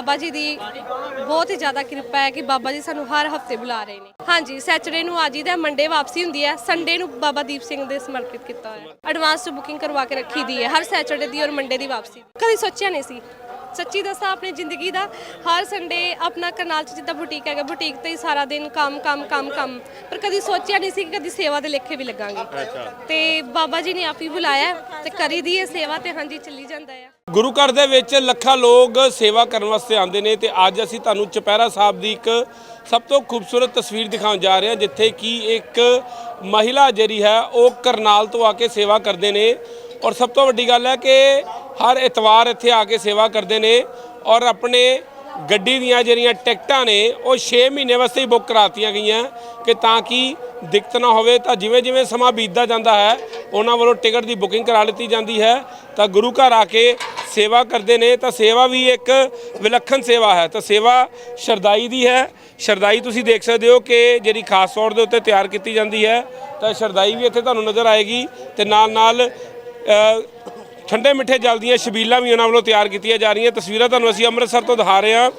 ਬਾਬਾ ਜੀ ਦੀ ਬਹੁਤ ਹੀ ਜ਼ਿਆਦਾ ਕਿਰਪਾ ਹੈ ਕਿ ਬਾਬਾ ਜੀ ਸਾਨੂੰ ਹਰ ਹਫ਼ਤੇ ਬੁਲਾ ਰਹੇ ਨੇ। ਹਾਂਜੀ ਸੈਚਰਡੇ ਨੂੰ ਆਜੀ ਦਾ ਮੰਡੇ ਵਾਪਸੀ ਹੁੰਦੀ ਹੈ। ਸੰਡੇ ਨੂੰ ਬਾਬਾ ਦੀਪ ਸਿੰਘ ਦੇ ਸਮਰਪਿਤ ਕੀਤਾ ਹੋਇਆ ਐਡਵਾਂਸ ਬੁਕਿੰਗ ਕਰਵਾ ਕੇ ਰੱਖੀ ਦੀ ਹੈ। ਹਰ ਸੈਚਰਡੇ ਦੀ ਔਰ ਮੰਡੇ ਦੀ ਵਾਪਸੀ। ਕਦੀ ਸੋਚਿਆ ਨਹੀਂ ਸੀ ਸੱਚੀ ਦੱਸਾਂ ਆਪਣੀ ਜ਼ਿੰਦਗੀ ਦਾ ਹਰ ਸੰਡੇ ਆਪਣਾ ਕਰਨਾਲ ਚ ਜਿੱਦਾਂ ਬੁਟੀਕ ਹੈਗਾ ਬੁਟੀਕ ਤੇ ਹੀ ਸਾਰਾ ਦਿਨ ਕੰਮ ਕੰਮ ਕੰਮ ਕੰਮ। ਪਰ ਕਦੀ ਸੋਚਿਆ ਨਹੀਂ ਸੀ ਕਿ ਕਦੀ ਸੇਵਾ ਦੇ ਲੇਖੇ ਵੀ ਲੱਗਾਂਗੇ। ਤੇ ਬਾਬਾ ਜੀ ਨੇ ਆਪ ਹੀ ਬੁਲਾਇਆ ਤੇ ਕਰੀ ਦੀ ਇਹ ਸੇਵਾ ਤੇ ਹਾਂਜੀ ਚੱਲੀ ਜਾਂਦਾ ਆ। ਗੁਰੂ ਘਰ ਦੇ ਵਿੱਚ ਲੱਖਾਂ ਲੋਕ ਸੇਵਾ ਕਰਨ ਵਾਸਤੇ ਆਉਂਦੇ ਨੇ ਤੇ ਅੱਜ ਅਸੀਂ ਤੁਹਾਨੂੰ ਚੁਪਹਿਰਾ ਸਾਹਿਬ ਦੀ ਇੱਕ ਸਭ ਤੋਂ ਖੂਬਸੂਰਤ ਤਸਵੀਰ ਦਿਖਾਉਣ ਜਾ ਰਹੇ ਹਾਂ ਜਿੱਥੇ ਕਿ ਇੱਕ ਮਹਿਲਾ ਜਿਹੜੀ ਹੈ ਉਹ ਕਰਨਾਲ ਤੋਂ ਆ ਕੇ ਸੇਵਾ ਕਰਦੇ ਨੇ। ਔਰ ਸਭ ਤੋਂ ਵੱਡੀ ਗੱਲ ਹੈ ਕਿ ਹਰ ਇਤਵਾਰ ਇੱਥੇ ਆ ਕੇ ਸੇਵਾ ਕਰਦੇ ਨੇ ਔਰ ਆਪਣੇ ਗੱਡੀ ਦੀਆਂ ਜਿਹੜੀਆਂ ਟਿਕਟਾਂ ਨੇ, ਉਹ 6 ਮਹੀਨੇ ਵਾਸਤੇ ਹੀ ਬੁੱਕ ਕਰਾਤੀਆਂ ਗਈਆਂ ਕਿ ਤਾਂ ਕਿ ਦਿੱਕਤ ਨਾ ਹੋਵੇ। ਤਾਂ ਜਿਵੇਂ ਜਿਵੇਂ ਸਮਾਂ ਬੀਤਦਾ ਜਾਂਦਾ ਹੈ, ਉਹਨਾਂ ਵੱਲੋਂ ਟਿਕਟ ਦੀ ਬੁਕਿੰਗ ਕਰਾ ਲਿੱਤੀ ਜਾਂਦੀ ਹੈ। ਤਾਂ ਗੁਰੂ ਘਰ ਆ ਕੇ ਸੇਵਾ ਕਰਦੇ ਨੇ। ਤਾਂ ਸੇਵਾ ਵੀ ਇੱਕ ਵਿਲੱਖਣ ਸੇਵਾ ਹੈ। ਤਾਂ ਸੇਵਾ ਸ਼ਰਦਾਈ ਦੀ ਹੈ। ਸ਼ਰਦਾਈ ਤੁਸੀਂ ਦੇਖ ਸਕਦੇ ਹੋ ਕਿ ਜਿਹੜੀ ਖਾਸ ਤੌਰ ਦੇ ਉੱਤੇ ਤਿਆਰ ਕੀਤੀ ਜਾਂਦੀ ਹੈ, ਤਾਂ ਸ਼ਰਦਾਈ ਵੀ ਇੱਥੇ ਤੁਹਾਨੂੰ ਨਜ਼ਰ ਆਏਗੀ ਤੇ ਨਾਲ ਨਾਲ ਠੰਡੇ ਮਿੱਠੇ ਜਲ ਦੀਆਂ ਛਬੀਲਾਂ ਵੀ ਉਹਨਾਂ ਵੱਲੋਂ ਤਿਆਰ ਕੀਤੀਆਂ ਜਾ ਰਹੀਆਂ। ਤਸਵੀਰਾਂ ਤੁਹਾਨੂੰ ਅਸੀਂ ਅੰਮ੍ਰਿਤਸਰ ਤੋਂ ਦਿਖਾ ਰਹੇ ਹਾਂ।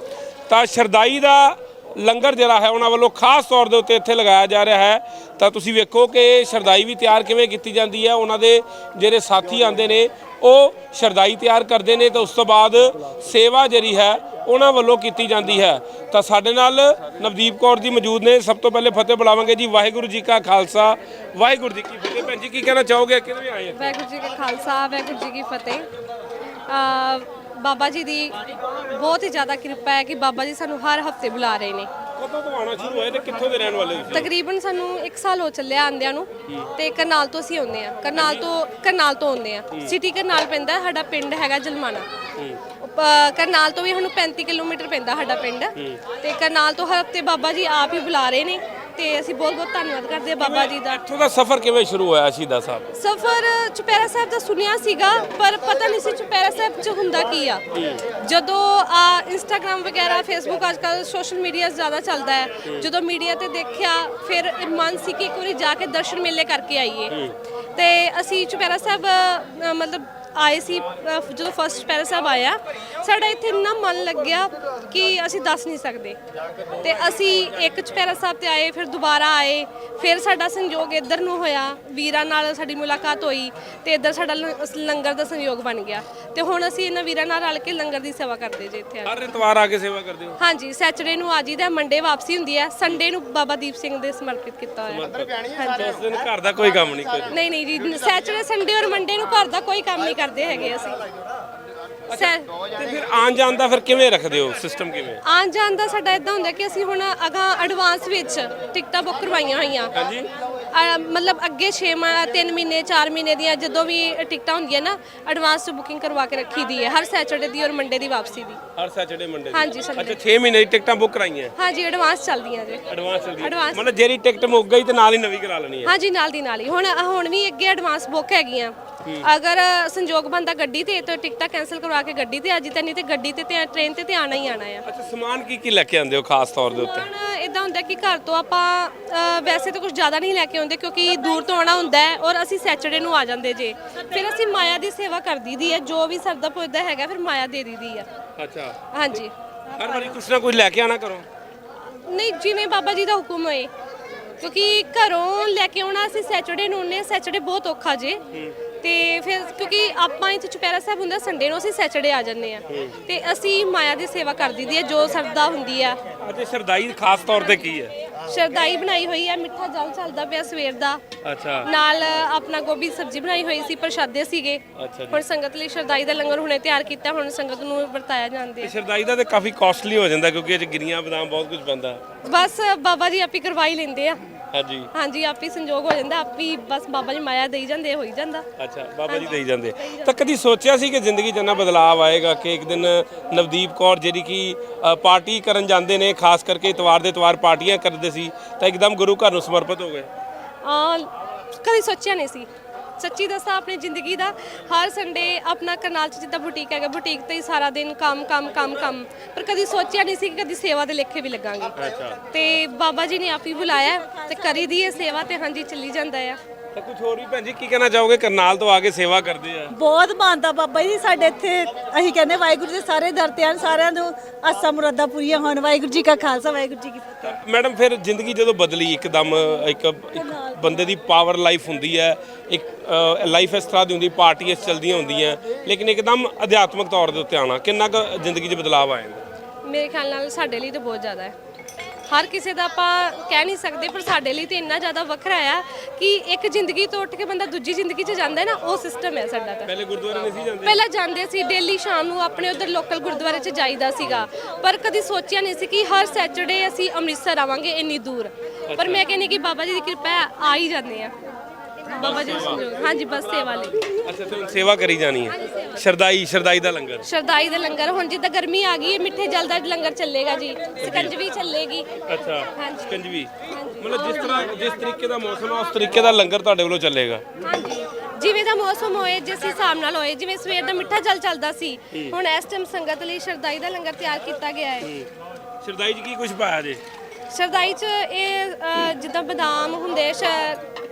ਤਾਂ ਸ਼ਰਦਾਈ ਦਾ ਲੰਗਰ ਜਿਹੜਾ ਹੈ, ਉਹਨਾਂ ਵੱਲੋਂ ਖਾਸ ਤੌਰ ਦੇ ਉੱਤੇ ਇੱਥੇ ਲਗਾਇਆ ਜਾ ਰਿਹਾ ਹੈ। ਤਾਂ ਤੁਸੀਂ ਵੇਖੋ ਕਿ ਸ਼ਰਦਾਈ ਵੀ ਤਿਆਰ ਕਿਵੇਂ ਕੀਤੀ ਜਾਂਦੀ ਹੈ। ਉਹਨਾਂ ਦੇ ਜਿਹੜੇ ਸਾਥੀ ਆਉਂਦੇ ਨੇ, ਉਹ ਸ਼ਰਦਾਈ ਤਿਆਰ ਕਰਦੇ ਨੇ। ਤਾਂ ਉਸ ਤੋਂ ਬਾਅਦ ਸੇਵਾ ਜਿਹੜੀ ਹੈ, ਉਹਨਾਂ ਵੱਲੋਂ ਕੀਤੀ ਜਾਂਦੀ ਹੈ। ਤਾਂ ਸਾਡੇ ਨਾਲ ਨਵਦੀਪ ਕੌਰ ਜੀ ਮੌਜੂਦ ਨੇ। ਸਭ ਤੋਂ ਪਹਿਲੇ ਫਤਿਹ ਬੁਲਾਵਾਂਗੇ ਜੀ। ਵਾਹਿਗੁਰੂ ਜੀ ਕਾ ਖਾਲਸਾ। ਵਾਹਿਗੁਰੂ ਜੀ ਕੀ ਫਤਿਹ। ਭੈਣ ਜੀ, ਕੀ ਕਹਿਣਾ ਚਾਹੋਗੇ? ਕਿਵੇਂ ਆਏ ਵਾਹਿਗੁਰੂ ਜੀ ਕਾ ਖਾਲਸਾ, ਵਾਹਿਗੁਰੂ ਜੀ ਕੀ ਫਤਿਹ। ਬਾਬਾ ਜੀ ਦੀ ਬਹੁਤ ਹੀ ਜ਼ਿਆਦਾ ਕਿਰਪਾ ਹੈ ਕਿ ਬਾਬਾ ਜੀ ਸਾਨੂੰ ਹਰ ਹਫ਼ਤੇ ਬੁਲਾ ਰਹੇ ਨੇ। ਕਦੋਂ ਤੋਂ ਆਉਣਾ ਸ਼ੁਰੂ ਹੋਇਆ ਤੇ ਕਿੱਥੋਂ ਦੇ ਰਹਿਣ ਵਾਲੇ ਹੋ ਤੁਸੀਂ? ਤਕਰੀਬਨ ਸਾਨੂੰ 1 ਸਾਲ ਹੋ ਚੱਲਿਆ ਆਂਦਿਆਂ ਨੂੰ ਤੇ ਕਰਨਾਲ ਤੋਂ ਅਸੀਂ ਆਉਂਦੇ ਆ ਕਰਨਾਲ ਤੋਂ ਕਰਨਾਲ ਤੋਂ ਆਉਂਦੇ ਆ ਸਿਟੀ ਕਰਨਾਲ ਪੈਂਦਾ ਸਾਡਾ ਪਿੰਡ ਹੈਗਾ ਜਲਮਾਣਾ। ਉਪ- ਕਰਨਾਲ ਤੋਂ ਵੀ ਸਾਨੂੰ 35 ਕਿਲੋਮੀਟਰ ਪੈਂਦਾ ਸਾਡਾ ਪਿੰਡ। ਤੇ ਕਰਨਾਲ ਤੋਂ ਹਰ ਹਫ਼ਤੇ ਬਾਬਾ ਜੀ ਆਪ ਹੀ ਬੁਲਾ ਰਹੇ ਨੇ। ਤੇ ਅਸੀਂ ਬਹੁਤ ਬਹੁਤ ਧੰਨਵਾਦ ਕਰਦੇ ਆ ਬਾਬਾ ਜੀ ਦਾ। ਇੱਥੋਂ ਦਾ ਸਫ਼ਰ ਕਿਵੇਂ ਸ਼ੁਰੂ ਹੋਇਆ ਸ਼ਹੀਦਾਂ ਸਾਹਿਬ? ਸਫਰ ਚੁਪਹਿਰਾ ਸਾਹਿਬ ਦਾ ਸੁਨਿਆ ਸੀਗਾ ਪਰ ਪਤਾ ਨਹੀਂ ਸੀ ਚੁਪਹਿਰਾ ਸਾਹਿਬ 'ਚ ਹੁੰਦਾ ਕੀ ਆ। ਜਦੋਂ ਆ ਇੰਸਟਾਗ੍ਰam ਵਗੈਰਾ ਫੇਸਬੁੱਕ ਅੱਜਕੱਲ ਸੋਸ਼ਲ ਮੀਡੀਆ ਜ਼ਿਆਦਾ ਚੱਲਦਾ ਹੈ। ਜਦੋਂ ਮੀਡੀਆ ਤੇ ਦੇਖਿਆ ਫਿਰ ਇਹ ਮਨ ਸੀ ਕਿ ਇੱਕ ਵਾਰੀ ਜਾ ਕੇ ਦਰਸ਼ਨ ਮੇਲੇ ਕਰਕੇ ਆਈਏ। ਤੇ ਅਸੀਂ ਚੁਪਹਿਰਾ ਸਾਹਿਬ ਅ, ਮਤਲਬ ਆਏ ਸੀ ਜਦੋਂ ਫਸਟ ਚੁਪਹਿਰਾ ਸਾਹਿਬ ਆਇਆ ਸਾਡਾ ਇੱਥੇ ਇੰਨਾ ਮਨ ਲੱਗਿਆ ਕਿ ਅਸੀਂ ਦੱਸ ਨਹੀਂ ਸਕਦੇ। ਤੇ ਅਸੀਂ ਇੱਕ ਚੁਪਹਿਰਾ ਸਾਹਿਬ ਤੇ ਆਏ ਫਿਰ ਦੁਬਾਰਾ ਆਏ ਫਿਰ ਸਾਡਾ ਸੰਯੋਗ ਇੱਧਰ ਨੂੰ ਹੋਇਆ ਵੀਰਾਂ ਨਾਲ ਸਾਡੀ ਮੁਲਾਕਾਤ ਹੋਈ ਤੇ ਇੱਧਰ ਸਾਡਾ ਲੰ- ਲੰਗਰ ਦਾ ਸੰਯੋਗ ਬਣ ਗਿਆ। ਤੇ ਹੁਣ ਅਸੀਂ ਇਹਨਾਂ ਵੀਰਾਂ ਨਾਲ ਰਲ ਕੇ ਲੰਗਰ ਦੀ ਸੇਵਾ ਕਰਦੇ ਜੇ ਇੱਥੇ ਆ ਕੇ। ਹਰ ਇਤਵਾਰ ਆ ਕੇ ਸੇਵਾ ਕਰਦੇ ਹੋ? ਹਾਂਜੀ ਸੈਚਰਡੇ ਨੂੰ ਆਜੀ ਦਾ ਮੰਡੇ ਵਾਪਸੀ ਹੁੰਦੀ ਹੈ ਸੰਡੇ ਨੂੰ ਬਾਬਾ ਦੀਪ ਸਿੰਘ ਦੇ ਸਮਰਪਿਤ ਕੀਤਾ ਹੋਇਆ। ਉਸ ਦਿਨ ਘਰ ਦਾ ਕੋਈ ਕੰਮ ਨਹੀਂ ਕੋਈ ਨਹੀਂ ਨਹੀਂ ਜੀ ਸੈਚਰਡੇ ਸੰਡੇ ਔਰ ਮੰਡੇ ਨੂੰ ਘਰ ਦਾ ਕੋਈ ਕੰਮ ਨਹੀਂ ਕਰਦੇ ਹੈਗੇ ਅਸੀਂ। ਸੈ- ਤੇ ਫਿਰ ਆਉਣ ਜਾਣ ਦਾ ਫਿਰ ਕਿਵੇਂ ਰੱਖਦੇ ਹੋ ਸਿਸਟਮ ਕਿਵੇਂ? ਆਉਣ ਜਾਣ ਦਾ ਸਾਡਾ ਇਦਾਂ ਹੁੰਦਾ ਕਿ ਅਸੀਂ ਹੁਣ ਅਗਾਂ ਐਡਵਾਂਸ ਵਿੱਚ ਟਿਕਟਾਂ ਬੁੱਕ ਕਰਵਾਈਆਂ ਹੋਈਆਂ। ਹਾਂਜੀ। ਮਤਲਬ ਅੱਗੇ 6 3 ਮਹੀਨੇ 4 ਮਹੀਨੇ ਦੀਆਂ ਜਦੋਂ ਵੀ ਟਿਕਟਾਂ ਹੁੰਦੀਆਂ ਨਾ ਐਡਵਾਂਸ ਤੋਂ ਬੁਕਿੰਗ ਕਰਵਾ ਕੇ ਰੱਖੀ ਦੀ ਹੈ ਹਰ ਸੈਚਰਡੇ ਦੀ ਔਰ ਮੰਡੇ ਦੀ ਵਾਪਸੀ ਦੀ। ਹਰ ਸੈਟਰਡੇ ਮੰਡੇ ਹਾਂਜੀ ਅੱਛਾ 6 ਮਹੀਨੇ ਦੀ ਟਿਕਟਾਂ ਬੁੱਕ ਕਰਾਈਆਂ? ਹਾਂਜੀ ਐਡਵਾਂਸ ਚੱਲਦੀਆਂ ਜੇ। ਐਡਵਾਂਸ ਚਲਦੀ Advance। ਮਤਲਬ ਜਿਹੜੀ ਟਿਕਟ ਮੁੱਕ ਗਈ ਤੇ ਨਾਲ ਹੀ ਨਵੀਂ ਕਰਾ ਲੈਣੀ ਹੈ। ਹਾਂਜੀ ਨਾਲ ਦੀ ਨਾਲ ਹੀ। ਹੁਣ ਹੁਣ ਵੀ ਅੱਗੇ ਐਡਵਾਂਸ ਬੁੱਕ ਹੈਗੀਆਂ। ਅਗਰ ਸੰਜੋਗ ਬੰਦਾ ਗੱਡੀ ਤੇ ਤਾਂ ਟਿਕਟਾਂ ਕੈਨਸਲ ਕਰਵਾ ਕੇ ਗੱਡੀ ਤੇ ਅੱਜ ਤਾਂ ਨਹੀਂ ਤੇ ਗੱਡੀ ਤੇ ਤੇ ਟ੍ਰੇਨ ਤੇ ਤੇ ਆਣਾ ਹੀ ਆਣਾ ਆ। ਅੱਛਾ ਸਮਾਨ ਕੀ ਕੀ ਲੈ ਕੇ ਆਉਂਦੇ ਹੋ ਖਾਸ ਤੌਰ ਦੇ ਉੱਤੇ? ਹੁਣ ਇਦਾਂ ਹੁੰਦਾ ਕਿ ਘਰ ਤੋਂ ਆਪਾਂ ਵੈਸੇ ਤਾਂ ਕੁਝ ਜ਼ਿਆਦਾ ਨਹੀਂ ਲੈ ਕੇ ਆਉਂਦੇ ਕਿਉਂਕਿ ਦੂਰ ਤੋਂ ਆਉਣਾ ਹੁੰਦਾ ਹੈ ਔਰ ਅਸੀਂ ਸੈਚਰਡੇ ਨੂੰ ਆ ਜਾਂਦੇ ਜੇ। ਫਿਰ ਅਸੀਂ ਮਾਇਆ ਦੀ ਸੇਵਾ ਕਰ ਦੀ ਹੈ ਜੋ ਵੀ ਸਰਦਾ ਪੁੱਜਦਾ ਹੈਗਾ ਫਿਰ ਮਾਇਆ ਦੇ ਦੀਦੀ ਆ ਅੱਛਾ। ਹਾਂਜੀ। ਹਰ ਵਾਰੀ ਕੁਛ ਨਾ ਕੁਝ ਲੈ ਕੇ ਆਣਾ ਕਰੋ ਨਹੀਂ ਜਿਵੇਂ ਬਾਬਾ ਜੀ ਦਾ ਹੁਕਮ ਹੋਏ। ਕਿਉਂਕਿ ਘਰੋਂ ਲੈ ਕੇ ਆਉਣਾ ਅਸੀਂ ਸੈਚਰਡੇ ਨੂੰ ਨੇ ਸੈਚਰਡੇ ਬਹੁਤ ਔਖਾ ਜੇ। ਤੇ ਫਿਰ ਕਿਉਂਕਿ ਆਪਾਂ ਇੱਥੇ ਚੁਪਹਿਰਾ ਸਾਹਿਬ ਹੁੰਦਾ ਸੰਡੇ ਨੂੰ ਅਸੀਂ ਸੈਚਰਡੇ ਆ ਜਾਂਦੇ ਆ ਤੇ ਅਸੀਂ ਮਾਇਆ ਦੀ ਸੇਵਾ ਕਰ ਦੀ ਹੈ ਜੋ ਸਰਦਾ ਹੁੰਦੀ ਆ। ਅੱਜ ਸ਼ਰਦਾਈ ਖਾਸ ਤੌਰ ਤੇ ਕੀ ਹੈ? ਸ਼ਰਦਾਈ ਬਣਾਈ ਹੋਈ ਹੈ ਮਿੱਠਾ ਜਲ ਚੱਲਦਾ ਪਿਆ ਸਵੇਰ ਦਾ। ਅੱਛਾ। ਨਾਲ ਆਪਣਾ ਗੋਭੀ ਸਬਜ਼ੀ ਬਣਾਈ ਹੋਈ ਸੀ ਪ੍ਰਸ਼ਾਦੇ ਸੀਗੇ। ਅੱਛਾ ਜੀ। ਹੁਣ ਸੰਗਤ ਲਈ ਸ਼ਰਦਾਈ ਦਾ ਲੰਗਰ ਹੁਣੇ ਤਿਆਰ ਕੀਤਾ ਹੁਣ ਸੰਗਤ ਨੂੰ ਵਰਤਾਇਆ ਜਾਂਦੇ ਸ਼ਰਦਾਈ ਦਾ ਤੇ ਕਾਫੀ ਕਾਸਟਲੀ ਹੋ ਜਾਂਦਾ ਕਿਉਂਕਿ ਇਹ 'ਚ ਗਿਰੀਆਂ ਬਦਾਮ ਬਹੁਤ ਕੁਝ ਪੈਂਦਾ ਬਸ ਬਾਬਾ ਜੀ ਆਪੀ ਕਰਵਾਈ ਲੈਂਦੇ ਆ। ਹਾਂਜੀ। ਹਾਂਜੀ ਆਪੀ ਸੰਜੋਗ ਹੋ ਜਾਂਦਾ ਆਪੀ ਬਸ ਬਾਬਾ ਜੀ ਮਾਇਆ ਦੇਈ ਜਾਂਦੇ ਹੋਈ ਜਾਂਦਾ। ਅੱਛਾ ਬਾਬਾ ਜੀ ਦੇਈ ਜਾਂਦੇ। ਤਾਂ ਕਦੀ ਸੋਚਿਆ ਸੀ ਕਿ ਜ਼ਿੰਦਗੀ 'ਚ ਇੰਨਾ ਬਦਲਾਅ ਆਏਗਾ ਕਿ ਇੱਕ ਦਿਨ ਨਵਦੀਪ ਕੌਰ ਜਿਹੜੀ ਕਿ ਅ, ਪਾਰਟੀ ਕਰਨ ਜਾਂਦੇ ਨੇ ਖਾਸ ਕਰਕੇ ਇਤਵਾਰ ਦੇ ਇਤਵਾਰ ਪਾਰਟੀਆਂ ਕਰਦੇ ਸੀ ਤਾਂ ਇੱਕਦਮ ਗੁਰੂ ਘਰ ਨੂੰ ਸਮਰਪਿਤ ਹੋ ਗਏ। ਆ ਕਦੀ ਸੋਚਿਆ ਨਹੀਂ ਸੀ। ਸੱਚੀ ਦੱਸਾਂ ਆਪਣੀ ਜ਼ਿੰਦਗੀ ਦਾ ਹਰ ਸੰਡੇ ਆਪਣਾ ਕਰਨਾਲ ਚ ਜਿੱਦਾਂ ਬੁਟੀਕ ਹੈਗਾ ਬੁਟੀਕ ਤੇ ਹੀ ਸਾਰਾ ਦਿਨ ਕੰਮ ਕੰਮ ਕੰਮ ਕੰਮ। ਪਰ ਕਦੀ ਸੋਚਿਆ ਨਹੀਂ ਸੀ ਕਿ ਕਦੀ ਸੇਵਾ ਦੇ ਲੇਖੇ ਵੀ ਲੱਗਾਂਗੇ। ਅੱਛਾ। ਤੇ ਬਾਬਾ ਜੀ ਨੇ ਆਪ ਹੀ ਬੁਲਾਇਆ ਤੇ ਕਰੀ ਦੀ ਇਹ ਸੇਵਾ ਤੇ ਹਾਂਜੀ ਚੱਲੀ ਜਾਂਦਾ ਆ। ਤਾਂ ਕੁਝ ਹੋਰ ਵੀ ਭੈਣ ਜੀ ਕੀ ਕਹਿਣਾ ਚਾਹੋਗੇ? ਕਰਨਾਲ ਤੋਂ ਆ ਕੇ ਸੇਵਾ ਕਰਦੇ ਆ। ਬਹੁਤ ਮਾਨਤਾ ਬਾਬਾ ਜੀ ਸਾਡੇ ਇੱਥੇ ਅਸੀਂ ਕਹਿੰਦੇ ਵਾਹਿਗੁਰੂ ਦੇ ਸਾਰੇ ਦਰ ਤੇ ਹਨ ਸਾਰਿਆਂ ਨੂੰ ਆਸਾਂ ਮੁਰਾਦਾਂ ਪੂਰੀਆਂ ਹੋਣ। ਵਾਹਿਗੁਰੂ ਜੀ ਕਾ ਖਾਲਸਾ ਵਾਹਿਗੁਰੂ ਜੀ ਕੀ ਫਤਿਹ। ਮੈਡਮ ਫਿਰ ਜ਼ਿੰਦਗੀ ਜਦੋਂ ਬਦਲੀ ਇੱਕਦਮ ਇੱਕ ਇੱਕ ਬੰਦੇ ਦੀ ਪਾਵਰ ਲਾਈਫ ਹੁੰਦੀ ਹੈ ਇੱਕ ਲਾਈਫ ਇਸ ਤਰ੍ਹਾਂ ਦੀ ਹੁੰਦੀ ਪਾਰਟੀਆਂ ਚੱਲਦੀਆਂ ਹੁੰਦੀਆਂ ਲੇਕਿਨ ਇੱਕਦਮ ਅਧਿਆਤਮਿਕ ਤੌਰ ਦੇ ਉੱਤੇ ਆਉਣਾ ਕਿੰਨਾ ਕੁ ਜ਼ਿੰਦਗੀ 'ਚ ਬਦਲਾਅ ਆ ਜਾਂਦਾ? ਮੇਰੇ ਖਿਆਲ ਨਾਲ ਸਾਡੇ ਲਈ ਤਾਂ ਬਹੁਤ ਜ਼ਿਆਦਾ ਹੈ। ਹਰ ਕਿਸੇ ਦਾ ਆਪਾਂ ਕਹਿ ਨਹੀਂ ਸਕਦੇ ਪਰ ਸਾਡੇ ਲਈ ਤੇ ਇੰਨਾ ਜ਼ਿਆਦਾ ਵੱਖਰਾ ਆ ਕਿ ਇੱਕ ਜ਼ਿੰਦਗੀ ਤੋਂ ਉੱਠ ਕੇ ਬੰਦਾ ਦੂਜੀ ਜ਼ਿੰਦਗੀ 'ਚ ਜਾਂਦਾ ਹੈ ਨਾ ਉਹ ਸਿਸਟਮ ਹੈ ਸਾਡਾ ਤਾਂ। ਪਹਿਲੇ ਗੁਰਦੁਆਰੇ ਨਹੀਂ ਸੀ ਜਾਂਦੇ? ਪਹਿਲਾਂ ਜਾਂਦੇ ਸੀ ਡੇਲੀ ਸ਼ਾਮ ਨੂੰ ਆਪਣੇ ਉਧਰ ਲੋਕਲ ਗੁਰਦੁਆਰੇ 'ਚ ਜਾਈਦਾ ਸੀਗਾ। ਪਰ ਕਦੀ ਸੋਚਿਆ ਨਹੀਂ ਸੀ ਕਿ ਹਰ ਸੈਟਰਡੇ ਅਸੀਂ ਅੰਮ੍ਰਿਤਸਰ ਆਵਾਂਗੇ ਇੰਨੀ ਦੂਰ। ਪਰ ਮੈਂ ਕਹਿੰਦੀ ਕਿ ਬਾਬਾ ਜੀ ਦੀ ਕਿਰਪਾ ਆ ਹੀ ਜਾਂਦੇ ਆ ਬਾਬਾ ਜੀ ਹਾਂਜੀ ਬਸ ਸੇਵਾ ਲਈ। ਅੱਛਾ ਤੇ ਹੁਣ ਸੇਵਾ ਕਰੀ ਜਾਣੀ ਹੈ। ਸ਼ਰਦਾਈ ਸ਼ਰਦਾਈ ਦਾ ਲੰਗਰ। ਸ਼ਰਦਾਈ ਦੇ ਲੰਗਰ। ਹੁਣ ਜਿੱਦਾਂ ਗਰਮੀ ਆ ਗਈ ਹੈ ਮਿੱਠੇ ਜਲ ਦਾ ਲੰਗਰ ਚੱਲੇਗਾ ਜੀ। ਸਕੰਜਵੀ ਚੱਲੇਗੀ। ਅੱਛਾ ਹਾਂਜੀ। ਸਕੰਜਵੀ। ਮਤਲਬ ਜਿਸ ਤਰ੍ਹਾਂ ਜਿਸ ਤਰੀਕੇ ਦਾ ਮੌਸਮ ਹੈ ਉਸ ਤਰੀਕੇ ਦਾ ਲੰਗਰ ਤੁਹਾਡੇ ਵੱਲੋਂ ਚੱਲੇਗਾ। ਹਾਂਜੀ। ਜਿਵੇਂ ਦਾ ਮੌਸਮ ਹੋਏ ਜਿਸ ਹਿਸਾਬ ਨਾਲ ਹੋਏ ਜਿਵੇਂ ਸਵੇਰ ਦਾ ਮਿੱਠਾ ਜਲ ਚੱਲਦਾ ਸੀ ਹੁਣ ਇਸ ਟਾਈਮ ਸੰਗਤ ਲਈ ਸ਼ਰਦਾਈ ਦਾ ਲੰਗਰ ਤਿਆਰ ਕੀਤਾ ਗਿਆ ਹੈ। ਸ਼ਰਦਾਈ 'ਚ ਕੀ ਕੁਝ ਪਾਇਆ ਜੇ? ਸ਼ਰਦਾਈ 'ਚ ਇਹ ਅ, ਜਿੱਦਾਂ ਬਦਾਮ ਹੁੰਦੇ ਸ਼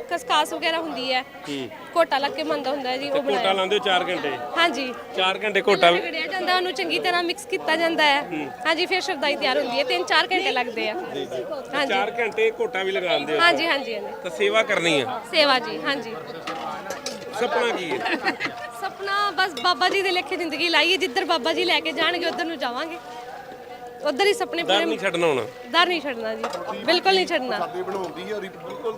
ਖਸਖਾਸ ਵਗੈਰਾ ਹੁੰਦੀ ਹੈ। ਕੋਟਾ ਲੱਗ ਕੇ ਮੰਦਾ ਹੁੰਦਾ ਹੈ ਜੀ ਉਹ ਬਣਾਇਆ। ਲਾਉਂਦੇ ਹੋ 4 ਘੰਟੇ? ਹਾਂਜੀ। 4 ਘੰਟੇ ਕੋਟਾ ਵੀ- ਰਗੜਿਆ ਜਾਂਦਾ ਉਹਨੂੰ ਚੰਗੀ ਤਰ੍ਹਾਂ ਮਿਕਸ ਕੀਤਾ ਜਾਂਦਾ ਹੈ। ਹਾਂਜੀ ਫਿਰ ਸ਼ਰਦਾਈ ਤਿਆਰ ਹੁੰਦੀ ਹੈ। 3-4 ਘੰਟੇ ਲੱਗਦੇ ਆ। ਹਾਂਜੀ। 4 ਘੰਟੇ ਕੋਟਾ ਵੀ ਲਗਾਉਂਦੇ ਹੋ? ਹਾਂਜੀ ਹਾਂਜੀ ਹਾਂਜੀ। ਤਾਂ ਸੇਵਾ ਕਰਨੀ ਹੈ ਸੇਵਾ ਜੀ ਹਾਂਜੀ। ਸੁਪਨਾ ਕੀ ਹੈ? ਸਪਨਾ ਬਸ ਬਾਬਾ ਜੀ ਦੇ ਲੇਖੇ ਜ਼ਿੰਦਗੀ ਲਾਈਏ। ਜਿੱਧਰ ਬਾਬਾ ਜੀ ਲੈ ਕੇ ਜਾਣਗੇ ਉਧਰ ਨੂੰ ਜਾਵਾਂਗੇ। ਉਧਰ ਹੀ ਸੁਪਨੇ ਡਰ ਪੂਰੇ ਨਹੀਂ ਛੱਡਣਾ ਹੁਣ। ਦਰ ਨਹੀਂ ਛੱਡਣਾ ਜੀ। ਬਿਲਕੁਲ ਨਹੀਂ ਛੱਡਣਾ।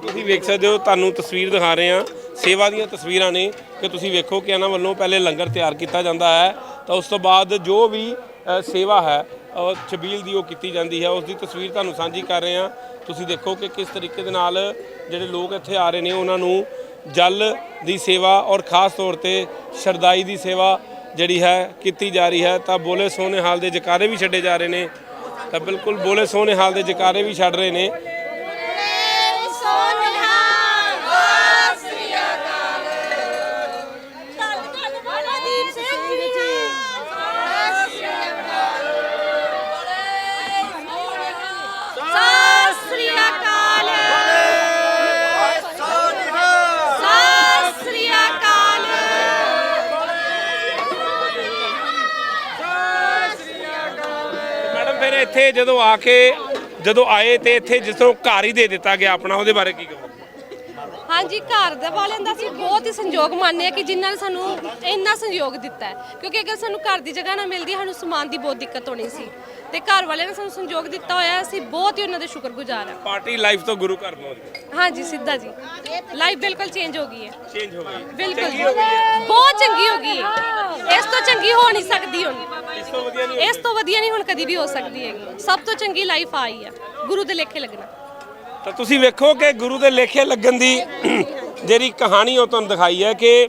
ਤੁਸੀਂ ਵੇਖ ਸਕਦੇ ਹੋ ਤੁਹਾਨੂੰ ਤਸਵੀਰ ਦਿਖਾ ਰਹੇ ਹਾਂ। ਸੇਵਾ ਦੀਆਂ ਤਸਵੀਰਾਂ ਨੇ ਕਿ ਤੁਸੀਂ ਵੇਖੋ ਕਿ ਇਹਨਾਂ ਵੱਲੋਂ ਪਹਿਲੇ ਲੰਗਰ ਤਿਆਰ ਕੀਤਾ ਜਾਂਦਾ ਹੈ। ਤਾਂ ਉਸ ਤੋਂ ਬਾਅਦ ਜੋ ਵੀ ਅ, ਸੇਵਾ ਹੈ ਅ, ਛਬੀਲ ਦੀ ਉਹ ਕੀਤੀ ਜਾਂਦੀ ਹੈ। ਉਸ ਦੀ ਤਸਵੀਰ ਤੁਹਾਨੂੰ ਸਾਂਝੀ ਕਰ ਰਹੇ ਹਾਂ। ਤੁਸੀਂ ਦੇਖੋ ਕਿ ਕਿਸ ਤਰੀਕੇ ਦੇ ਨਾਲ ਜਿਹੜੇ ਲੋਕ ਇੱਥੇ ਆ ਰਹੇ ਨੇ ਉਹਨਾਂ ਨੂੰ ਜਲ ਦੀ ਸੇਵਾ ਔਰ ਖਾਸ ਤੌਰ ਤੇ ਸ਼ਰਦਾਈ ਦੀ ਸੇਵਾ ਜਿਹੜੀ ਹੈ ਕੀਤੀ ਜਾ ਰਹੀ ਹੈ, ਤਾਂ ਬੋਲੇ ਸੋਹਣੇ ਹਾਲ ਦੇ ਜਕਾਰੇ ਵੀ ਛੱਡੇ ਜਾ ਰਹੇ ਨੇ। ਤਾਂ ਬਿਲਕੁਲ ਬੋਲੇ ਸੋਹਣੇ ਹਾਲ ਦੇ ਜਕਾਰੇ ਵੀ ਛੱਡ ਰਹੇ ਨੇ ਸਤਿ ਸ੍ਰੀ ਅਕਾਲ ਸਤਿ ਸ੍ਰੀ ਅਕਾਲ ਮੈਡਮ ਫਿਰ ਇੱਥੇ ਜਦੋਂ ਆ ਕੇ ਜਦੋਂ ਆਏ ਤੇ ਇੱਥੇ ਜਿਸ ਤਰ੍ਹਾਂ ਘਰ ਹੀ ਦੇ ਦਿੱਤਾ ਗਿਆ ਆਪਣਾ, ਉਹਦੇ ਬਾਰੇ ਕੀ ਕਹੋ ਹਾਂਜੀ ਘਰ ਦੇ ਵਾਲਿਆਂ ਦਾ ਅਸੀਂ ਬਹੁਤ ਹੀ ਸੰਯੋਗ ਮੰਨਦੇ ਆ ਕਿ ਜਿਨ੍ਹਾਂ ਨੇ ਸਾਨੂੰ ਇੰਨਾ ਸੰਯੋਗ ਦਿੱਤਾ ਹੈ। ਕਿਉਂਕਿ ਅਗਰ ਸਾਨੂੰ ਘਰ ਦੀ ਜਗ੍ਹਾ ਨਾ ਮਿਲਦੀ ਸਾਨੂੰ ਸਮਾਨ ਦੀ ਬਹੁਤ ਦਿੱਕਤ ਹੋਣੀ ਸੀ। ਤੇ ਘਰ ਵਾਲਿਆਂ ਨੇ ਸਾਨੂੰ ਸੰਯੋਗ ਦਿੱਤਾ ਹੋਇਆ ਅਸੀਂ ਬਹੁਤ ਹੀ ਉਹਨਾਂ ਦੇ ਸ਼ੁਕਰਗੁਜ਼ਾਰ ਹਾਂ। ਪਾਰਟੀ ਲਾਈਫ ਤੋਂ ਗੁਰੂ ਘਰ ਪਹੁੰਚ ਗਏ। ਹਾਂਜੀ ਸਿੱਧਾ ਜੀ। ਲਾਈਫ ਬਿਲਕੁਲ ਚੇਂਜ ਹੋ ਗਈ ਹੈ। ਚੇਂਜ ਹੋ ਗਈ ਬਿਲਕੁਲ। ਬਹੁਤ ਚੰਗੀ ਹੋ ਗਈ ਹੈ। ਇਸ ਤੋਂ ਚੰਗੀ ਹੋ ਨਹੀਂ ਸਕਦੀ ਹੁਣ। ਇਸ ਤੋਂ ਵਧੀਆ ਨਹੀਂ ਇਸ ਤੋਂ ਵਧੀਆ ਨਹੀਂ ਹੁਣ ਕਦੀ ਵੀ ਹੋ ਸਕਦੀ ਹੈਗੀ। ਸਭ ਤੋਂ ਚੰਗੀ ਲਾਈਫ ਆਈ ਆ ਗੁਰੂ ਦੇ ਲੇਖੇ ਲੱਗਣਾ। ਤਾਂ ਤੁਸੀਂ ਵੇਖੋ ਕਿ ਗੁਰੂ ਦੇ ਲੇਖੇ ਲੱਗਣ ਦੀ ਜਿਹੜੀ ਕਹਾਣੀ ਉਹ ਤੁਹਾਨੂੰ ਦਿਖਾਈ ਹੈ ਕਿ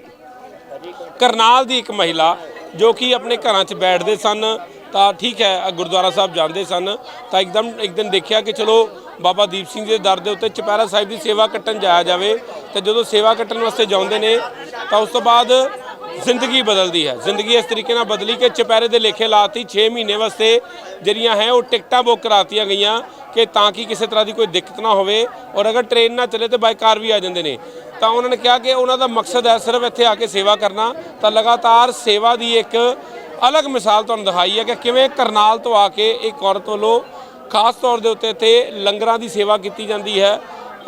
ਕਰਨਾਲ ਦੀ ਇੱਕ ਮਹਿਲਾ ਜੋ ਕਿ ਆਪਣੇ ਘਰਾਂ 'ਚ ਬੈਠਦੇ ਸਨ, ਤਾਂ ਠੀਕ ਹੈ ਗੁਰਦੁਆਰਾ ਸਾਹਿਬ ਜਾਂਦੇ ਸਨ, ਤਾਂ ਇੱਕਦਮ ਇੱਕ ਦਿਨ ਦੇਖਿਆ ਕਿ ਚਲੋ ਬਾਬਾ ਦੀਪ ਸਿੰਘ ਦੇ ਦਰ ਦੇ ਉੱਤੇ ਚੁਪਹਿਰਾ ਸਾਹਿਬ ਦੀ ਸੇਵਾ ਕੱਟਣ ਜਾਇਆ ਜਾਵੇ, ਤੇ ਜਦੋਂ ਸੇਵਾ ਕੱਟਣ ਵਾਸਤੇ ਜਾਂਦੇ ਨੇ, ਤਾਂ ਉਸ ਤੋਂ ਬਾਅਦ ਜ਼ਿੰਦਗੀ ਬਦਲਦੀ ਹੈ। ਜ਼ਿੰਦਗੀ ਇਸ ਤਰੀਕੇ ਨਾਲ ਬਦਲੀ ਕਿ ਚੁਪਹਿਰੇ ਦੇ ਲੇਖੇ ਲਾਤੀ 6 ਮਹੀਨੇ ਵਾਸਤੇ ਜਿਹੜੀਆਂ ਹੈ ਉਹ ਟਿਕਟਾਂ ਬੁੱਕ ਕਰਾਤੀਆਂ ਗਈਆਂ ਕਿ ਤਾਂ ਕਿ ਕਿਸੇ ਤਰ੍ਹਾਂ ਦੀ ਕੋਈ ਦਿੱਕਤ ਨਾ ਹੋਵੇ ਔਰ ਅਗਰ ਟ੍ਰੇਨ ਨਾ ਚੱਲੇ ਤੇ ਬਾਈ ਕਾਰ ਵੀ ਆ ਜਾਂਦੇ ਨੇ। ਤਾਂ ਉਹਨਾਂ ਨੇ ਕਿਹਾ ਕਿ ਉਹਨਾਂ ਦਾ ਮਕਸਦ ਹੈ ਸਿਰਫ ਇੱਥੇ ਆ ਕੇ ਸੇਵਾ ਕਰਨਾ। ਤਾਂ ਲਗਾਤਾਰ ਸੇਵਾ ਦੀ ਇੱਕ ਅਲੱਗ ਮਿਸਾਲ ਤੁਹਾਨੂੰ ਦਿਖਾਈ ਹੈ ਕਿ ਕਿਵੇਂ ਕਰਨਾਲ ਤੋਂ ਆ ਕੇ ਇੱਕ ਔਰਤ ਵੱਲੋਂ ਖਾਸ ਤੌਰ ਦੇ ਉੱਤੇ ਇੱਥੇ ਲੰਗਰਾਂ ਦੀ ਸੇਵਾ ਕੀਤੀ ਜਾਂਦੀ ਹੈ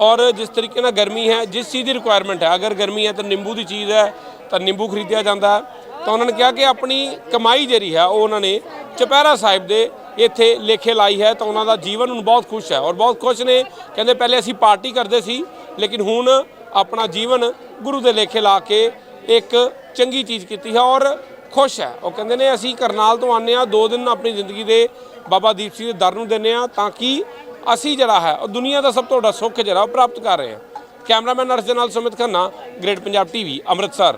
ਔਰ ਜਿਸ ਤਰੀਕੇ ਨਾਲ ਗਰਮੀ ਹੈ, ਜਿਸ ਚੀਜ਼ ਦੀ ਰਿਕੁਆਇਰਮੈਂਟ ਹੈ। ਅਗਰ ਗਰਮੀ ਹੈ ਤਾਂ ਨਿੰਬੂ ਦੀ ਚੀਜ਼ ਹੈ, ਤਾਂ ਨਿੰਬੂ ਖਰੀਦਿਆ ਜਾਂਦਾ ਹੈ। ਤਾਂ ਉਹਨਾਂ ਨੇ ਕਿਹਾ ਕਿ ਆਪਣੀ ਕਮਾਈ ਜਿਹੜੀ ਹੈ, ਉਹ ਉਹਨਾਂ ਨੇ ਚੁਪਹਿਰਾ ਸਾਹਿਬ ਦੇ ਇੱਥੇ ਲੇਖੇ ਲਾਈ ਹੈ ਤਾਂ ਉਹਨਾਂ ਦਾ ਜੀਵਨ ਹੁਣ ਬਹੁਤ ਖੁਸ਼ ਹੈ ਔਰ ਬਹੁਤ ਖੁਸ਼ ਨੇ। ਕਹਿੰਦੇ ਪਹਿਲੇ ਅਸੀਂ ਪਾਰਟੀ ਕਰਦੇ ਸੀ, ਲੇਕਿਨ ਹੁਣ ਆਪਣਾ ਜੀਵਨ ਗੁਰੂ ਦੇ ਲੇਖੇ ਲਾ ਕੇ ਇੱਕ ਚੰਗੀ ਚੀਜ਼ ਕੀਤੀ ਹੈ ਔਰ ਖੁਸ਼ ਹੈ। ਉਹ ਕਹਿੰਦੇ ਨੇ, ਅਸੀਂ ਕਰਨਾਲ ਤੋਂ ਆਨੇ ਆ ਦੋ ਦਿਨ ਆਪਣੀ ਜ਼ਿੰਦਗੀ ਦੇ ਬਾਬਾ ਦੀਪ ਸਿੰਘ ਦੇ ਦਰ ਨੂੰ ਦਿੰਨੇ ਆ ਤਾਂ ਕਿ ਅਸੀਂ ਜਿਹੜਾ ਹੈ, ਉਹ ਦੁਨੀਆ ਦਾ ਸਭ ਤੋਂ ਵੱਡਾ ਸੁੱਖ ਜਿਹੜਾ ਉਹ ਪ੍ਰਾਪਤ ਕਰ ਰਹੇ ਹਾਂ। ਕੈਮਰਾਮੈਨ ਅਰਸ਼ ਦੇ ਨਾਲ ਸੁਮਿਤ ਖੰਨਾ, ਗ੍ਰੇਟ ਪੰਜਾਬ ਟੀਵੀ, ਅੰਮ੍ਰਿਤਸਰ।